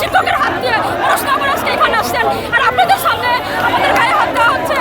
শিক্ষকের হাত দিয়ে প্রশ্ন করে আজকে এখানে আসছেন। আর আপনাদের সামনে আমাদের গায়ে হাত দেওয়া হচ্ছে।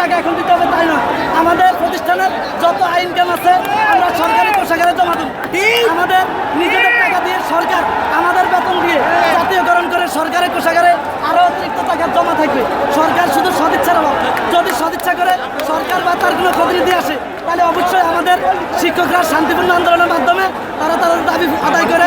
টাকা এখন দিতে হবে, তাই না? আমাদের প্রতিষ্ঠানের যত ইনকাম আছে, আমরা সরকারি পোশাকারে জমা দেব। আমাদের নিজেদের টাকা দিয়ে সরকার আমাদের বেতন দিয়ে জাতীয়করণ করে সরকারি পোশাকারে আরও অতিরিক্ত টাকা জমা থাকবে। সরকার শুধু সদিচ্ছার অভাব। যদি সদিচ্ছা করে সরকার বা তার কোনো প্রতিনিধি আসে, তাহলে অবশ্যই আমাদের শিক্ষকরা শান্তিপূর্ণ আন্দোলনের মাধ্যমে তারা তাদের দাবি আদায় করে।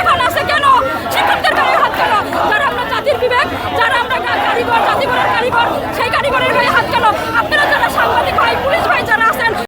এখন আসে কেন? শিক্ষকদের গায়ে হাত কেন? যারা আমরা জাতির বিবেক, যারা আমরা কারিগর জাতিগরের কারিগর, সেই কারিগরের গায়ে হাত কেন? আপনারা যারা সাংবাদিক